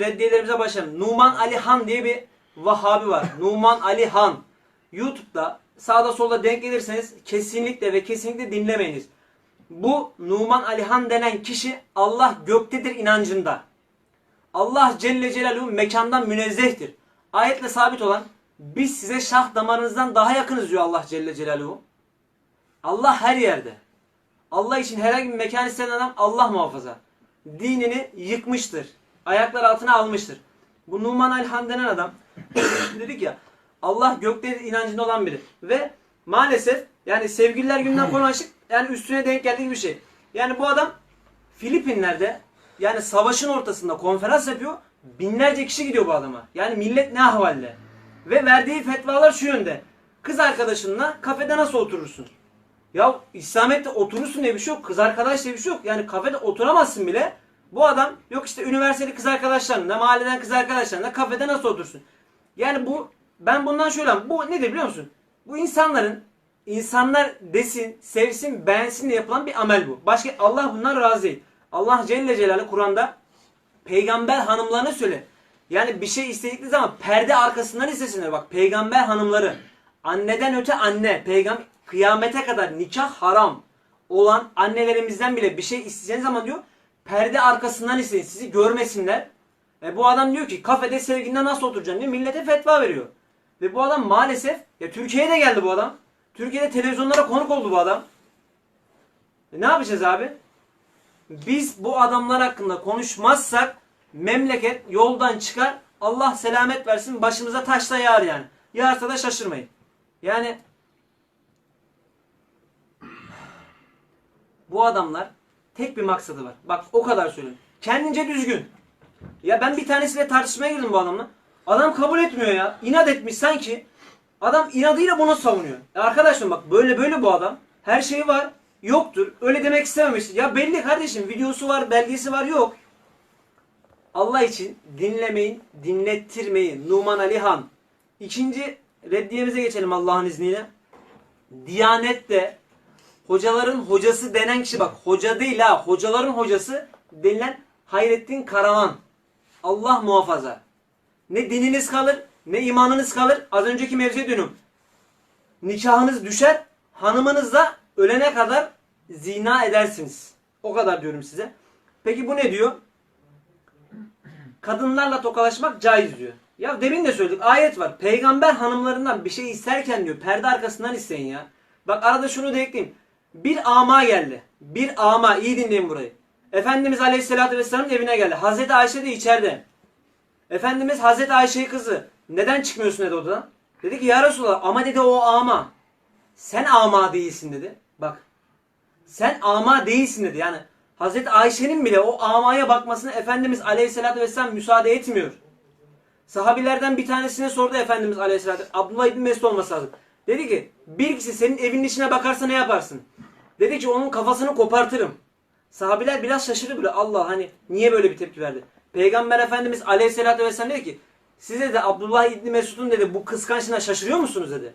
reddiyelerimize başlayalım. Numan Ali Han diye bir Vahabi var. Numan Ali Han. YouTube'da sağda solda denk gelirseniz kesinlikle ve kesinlikle dinlemeyiniz. Bu Numan Ali Han denen kişi Allah göktedir inancında. Allah Celle Celaluhu mekandan münezzehtir. Ayetle sabit olan biz size şah damarınızdan daha yakınız diyor Allah Celle Celaluhu. Allah her yerde. Allah için herhangi bir mekan isteyen adam Allah muhafaza. Dinini yıkmıştır. Ayaklar altına almıştır. Bu Numan Alhan denen adam dedik ya Allah gökte inancında olan biri. Ve maalesef yani sevgililer günden konu açık yani üstüne denk geldiği bir şey. Yani bu adam Filipinler'de yani savaşın ortasında konferans yapıyor. Binlerce kişi gidiyor bu adama. Yani millet ne ahvalde. Ve verdiği fetvalar şu yönde. Kız arkadaşınla kafede nasıl oturursun? Ya İslamiyet'te oturursun diye bir şey yok. Kız arkadaş diye bir şey yok. Yani kafede oturamazsın bile. Bu adam yok işte üniversiteli kız arkadaşlarınla, mahalleden kız arkadaşlarınla kafede nasıl otursun? Yani bu ben bundan şöyle bu nedir biliyor musun? Bu insanların insanlar desin, sevsin, beğensin diye yapılan bir amel bu. Başka Allah bundan razı değil. Allah Celle Celaluhu Kur'an'da peygamber hanımlarına söyle. Yani bir şey istedikleri zaman perde arkasından istesinler. Bak peygamber hanımları anneden öte anne, peygamber kıyamete kadar nikah haram olan annelerimizden bile bir şey isteyeceğiniz zaman diyor perde arkasından isteyin sizi görmesinler. E bu adam diyor ki kafede sevgilinden nasıl oturacaksın diyor. Millete fetva veriyor. Ve bu adam maalesef ya Türkiye'ye de geldi bu adam. Türkiye'de televizyonlara konuk oldu bu adam. E ne yapacağız abi? Biz bu adamlar hakkında konuşmazsak memleket yoldan çıkar. Allah selamet versin başımıza taş da yağar yani. Yağarsa da şaşırmayın. Yani bu adamlar tek bir maksadı var. Bak o kadar söylüyorum. Kendince düzgün. Ya ben bir tanesiyle tartışmaya girdim bu adamla. Adam kabul etmiyor ya. İnat etmiş sanki. Adam inadıyla bunu savunuyor. Ya arkadaşım bak böyle böyle bu adam. Her şeyi var. Yoktur. Öyle demek istememiş. Ya belli kardeşim. Videosu var, belgesi var. Yok. Allah için dinlemeyin, dinlettirmeyin. Numan Ali Han. İkinci reddiyemize geçelim Allah'ın izniyle. Diyanette hocaların hocası denen kişi bak hoca değil ha hocaların hocası denilen Hayrettin Karaman. Allah muhafaza. Ne dininiz kalır ne imanınız kalır. Az önceki mevzuya dönüyorum. Nikahınız düşer hanımınızla ölene kadar zina edersiniz. O kadar diyorum size. Peki bu ne diyor? Kadınlarla tokalaşmak caiz diyor. Ya demin de söyledik ayet var. Peygamber hanımlarından bir şey isterken diyor perde arkasından isteyin ya. Bak arada şunu da ekleyeyim. Bir ama geldi. Bir ama iyi dinleyin burayı. Efendimiz Aleyhisselatü Vesselam'ın evine geldi. Hazreti Ayşe de içeride. Efendimiz Hazreti Ayşe'yi kızı. Neden çıkmıyorsun dedi odadan? Dedi ki ya Resulallah ama dedi o ama. Sen ama değilsin dedi. Bak. Sen ama değilsin dedi. Yani Hazreti Ayşe'nin bile o amaya bakmasına Efendimiz Aleyhisselatü Vesselam müsaade etmiyor. Sahabilerden bir tanesine sordu Efendimiz Aleyhisselatü Abdullah İbni Mesud olması lazım. Dedi ki bir kişi senin evinin içine bakarsa ne yaparsın? Dedi ki onun kafasını kopartırım. Sahabiler biraz şaşırdı bile. Allah hani niye böyle bir tepki verdi? Peygamber Efendimiz Aleyhisselatü Vesselam dedi ki size de Abdullah İbni Mesud'un dedi bu kıskançlığına şaşırıyor musunuz dedi.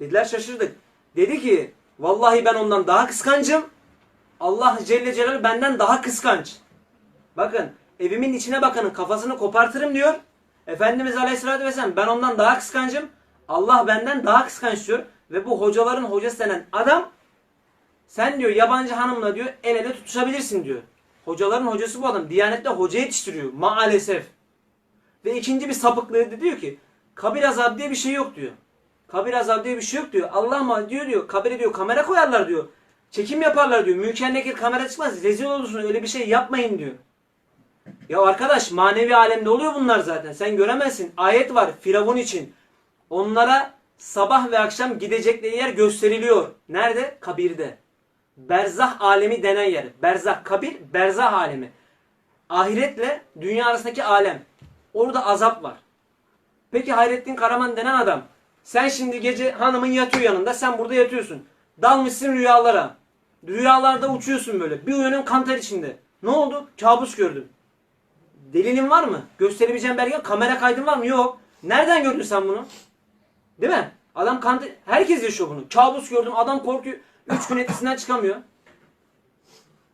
Dediler şaşırdık. Dedi ki vallahi ben ondan daha kıskancım. Allah Celle Celaluhu benden daha kıskanç. Bakın evimin içine bakanın kafasını kopartırım diyor. Efendimiz Aleyhisselatü Vesselam ben ondan daha kıskancım. Allah benden daha kıskanç diyor. Ve bu hocaların hocası denen adam sen diyor yabancı hanımla diyor el ele tutuşabilirsin diyor. Hocaların hocası bu adam. Diyanette hoca yetiştiriyor maalesef. Ve ikinci bir sapıklığı da diyor ki kabir azabı diye bir şey yok diyor. Kabir azabı diye bir şey yok diyor. Allah mı diyor diyor kabire diyor kamera koyarlar diyor. Çekim yaparlar diyor. Nekir kamera çıkmaz. Rezil olursun öyle bir şey yapmayın diyor. Ya arkadaş manevi alemde oluyor bunlar zaten. Sen göremezsin. Ayet var Firavun için. Onlara sabah ve akşam gidecekleri yer gösteriliyor. Nerede? Kabirde. Berzah alemi denen yer. Berzah kabir, berzah alemi. Ahiretle dünya arasındaki alem. Orada azap var. Peki Hayrettin Karaman denen adam. Sen şimdi gece hanımın yatıyor yanında. Sen burada yatıyorsun. Dalmışsın rüyalara. Rüyalarda uçuyorsun böyle. Bir uyanın kanter içinde. Ne oldu? Kabus gördüm. Delilin var mı? Gösterebileceğim belge kamera kaydın var mı? Yok. Nereden gördün sen bunu? Değil mi? Adam kanter... Herkes yaşıyor bunu. Kabus gördüm. Adam korkuyor. Üç gün etkisinden çıkamıyor.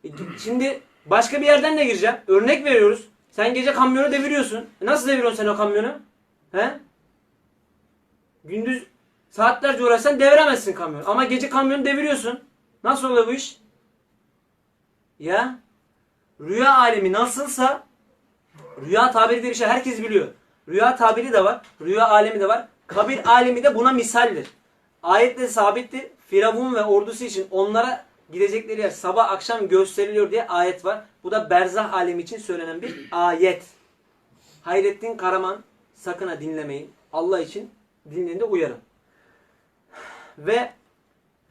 E, Şimdi başka bir yerden de gireceğim. Örnek veriyoruz. Sen gece kamyonu deviriyorsun. E Nasıl deviriyorsun sen o kamyonu? He? Gündüz saatlerce uğraşsan deviremezsin kamyonu. Ama gece kamyonu deviriyorsun. Nasıl oluyor bu iş? Ya rüya alemi nasılsa rüya tabiri diye bir şey herkes biliyor. Rüya tabiri de var. Rüya alemi de var. Kabir alemi de buna misaldir. Ayette sabittir. Firavun ve ordusu için onlara gidecekleri yer sabah akşam gösteriliyor diye ayet var. Bu da berzah alemi için söylenen bir ayet. Hayrettin Karaman sakın ha dinlemeyin. Allah için dinleyin de uyarın. Ve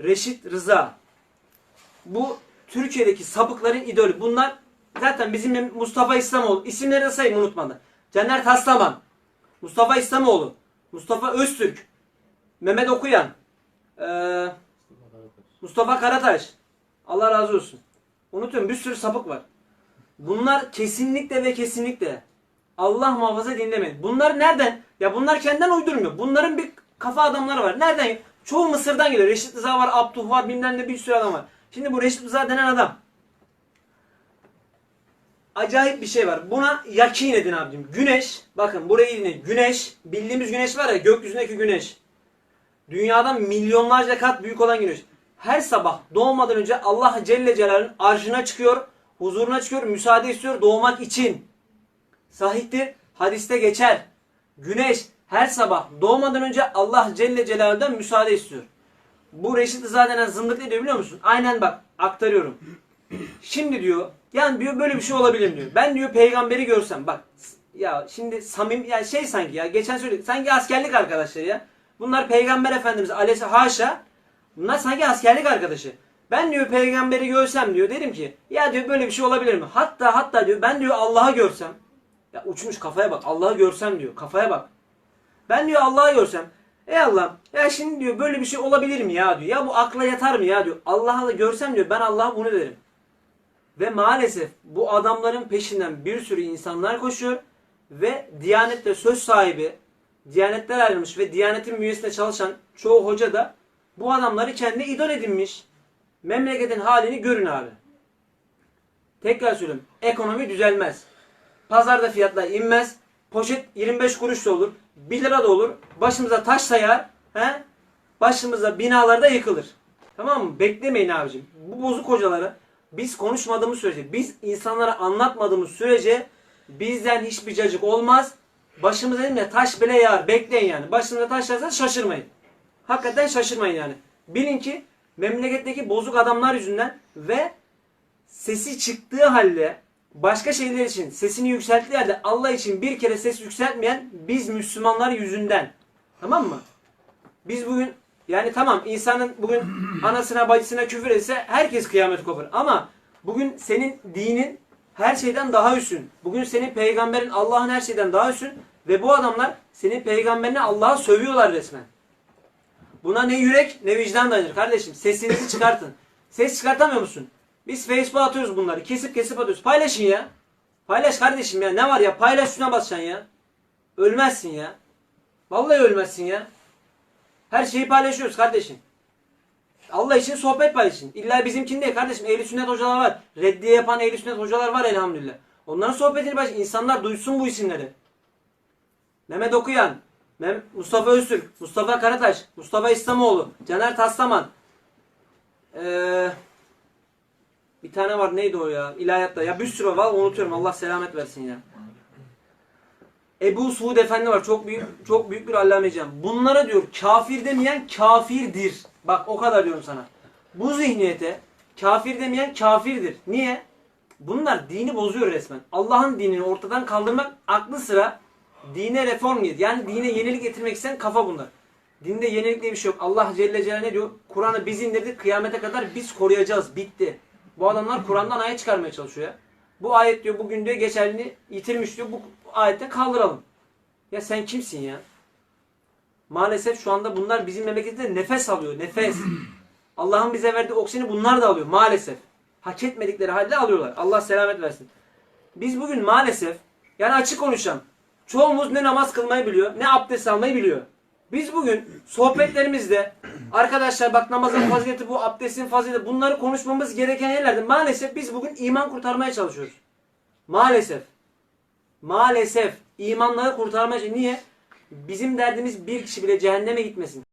Reşit Rıza. Bu Türkiye'deki sapıkların idolü. Bunlar zaten bizim Mustafa İslamoğlu. İsimlerini sayayım unutmadan. Caner Taslaman. Mustafa İslamoğlu. Mustafa Öztürk. Mehmet Okuyan. eee, Mustafa Karataş. Allah razı olsun. Unutuyorum bir sürü sapık var. Bunlar kesinlikle ve kesinlikle Allah muhafaza dinlemeyin. Bunlar nereden? Ya bunlar kendinden uydurmuyor. Bunların bir kafa adamları var. Nereden? Çoğu Mısır'dan geliyor. Reşit Rıza var, Abduh var, bilmem ne bir sürü adam var. Şimdi bu Reşit Rıza denen adam. Acayip bir şey var. Buna yakin edin abicim. Güneş, bakın burayı dinleyin. Güneş, bildiğimiz güneş var ya gökyüzündeki güneş. Dünyadan milyonlarca kat büyük olan güneş. Her sabah doğmadan önce Allah Celle Celaluhu'nun arşına çıkıyor, huzuruna çıkıyor, müsaade istiyor doğmak için. Sahihtir, hadiste geçer. Güneş her sabah doğmadan önce Allah Celle Celaluhu'dan müsaade istiyor. Bu Reşit denen zındık ne diyor biliyor musun? Aynen bak aktarıyorum. Şimdi diyor yani diyor böyle bir şey olabilir diyor. Ben diyor peygamberi görsem bak ya şimdi samim yani şey sanki ya geçen söyledik sanki askerlik arkadaşları ya. Bunlar peygamber efendimiz aleyhi haşa bunlar sanki askerlik arkadaşı. Ben diyor peygamberi görsem diyor dedim ki ya diyor böyle bir şey olabilir mi? Hatta hatta diyor ben diyor Allah'ı görsem ya uçmuş kafaya bak Allah'ı görsem diyor kafaya bak. Ben diyor Allah'ı görsem Ey Allah ya şimdi diyor böyle bir şey olabilir mi ya diyor. Ya bu akla yatar mı ya diyor. Allah'ı görsem diyor ben Allah'a bunu derim. Ve maalesef bu adamların peşinden bir sürü insanlar koşuyor ve Diyanet'te söz sahibi, Diyanetler ayrılmış ve Diyanet'in bünyesinde çalışan çoğu hoca da bu adamları kendi idol edinmiş. Memleketin halini görün abi. Tekrar söylüyorum. Ekonomi düzelmez. Pazarda fiyatlar inmez. Poşet 25 kuruş da olur. 1 lira da olur. Başımıza taş sayar. He? Başımıza binalarda yıkılır. Tamam mı? Beklemeyin abicim. Bu bozuk hocaları biz konuşmadığımız sürece, biz insanlara anlatmadığımız sürece bizden hiçbir cacık olmaz. Başımıza ya taş bile yağar. Bekleyin yani. Başınıza taş yağarsa şaşırmayın. Hakikaten şaşırmayın yani. Bilin ki memleketteki bozuk adamlar yüzünden ve sesi çıktığı halde başka şeyler için sesini yükselttiği halde Allah için bir kere ses yükseltmeyen biz Müslümanlar yüzünden. Tamam mı? Biz bugün yani tamam insanın bugün anasına bacısına küfür etse herkes kıyamet kopar. Ama bugün senin dinin her şeyden daha üstün. Bugün senin peygamberin Allah'ın her şeyden daha üstün. Ve bu adamlar senin peygamberine Allah'a sövüyorlar resmen. Buna ne yürek ne vicdan dayanır kardeşim. Sesinizi çıkartın. Ses çıkartamıyor musun? Biz Facebook'a atıyoruz bunları. Kesip kesip atıyoruz. Paylaşın ya. Paylaş kardeşim ya. Ne var ya? Paylaş şuna basacaksın ya. Ölmezsin ya. Vallahi ölmezsin ya. Her şeyi paylaşıyoruz kardeşim. Allah için sohbet paylaşın. İlla bizimkinde değil kardeşim. Ehli sünnet hocalar var. Reddiye yapan ehli sünnet hocalar var elhamdülillah. Onların sohbetini paylaşın. İnsanlar duysun bu isimleri. Mehmet Okuyan, Mem Mustafa Öztürk, Mustafa Karataş, Mustafa İslamoğlu, Caner Taslaman. Ee, bir tane var neydi o ya? İlahiyatta. Ya bir sürü var unutuyorum. Allah selamet versin ya. Ebu Suud Efendi var. Çok büyük çok büyük bir allamecem. Bunlara diyor kafir demeyen kafirdir. Bak o kadar diyorum sana. Bu zihniyete kafir demeyen kafirdir. Niye? Bunlar dini bozuyor resmen. Allah'ın dinini ortadan kaldırmak aklı sıra dine reform getir. Yani dine yenilik getirmek isteyen kafa bunlar. Dinde yenilik diye bir şey yok. Allah Celle Celaluhu ne diyor? Kur'an'ı biz indirdik kıyamete kadar biz koruyacağız. Bitti. Bu adamlar Kur'an'dan ayet çıkarmaya çalışıyor ya. Bu ayet diyor bugün diyor geçerliliğini yitirmiş diyor. Bu ayette kaldıralım. Ya sen kimsin ya? Maalesef şu anda bunlar bizim memlekette nefes alıyor. Nefes. Allah'ın bize verdiği oksijeni bunlar da alıyor maalesef. Hak etmedikleri halde alıyorlar. Allah selamet versin. Biz bugün maalesef yani açık konuşacağım. Çoğumuz ne namaz kılmayı biliyor ne abdest almayı biliyor. Biz bugün sohbetlerimizde arkadaşlar bak namazın fazileti bu, abdestin fazileti bunları konuşmamız gereken yerlerde maalesef biz bugün iman kurtarmaya çalışıyoruz. Maalesef. maalesef imanları kurtarmak için niye? Bizim derdimiz bir kişi bile cehenneme gitmesin.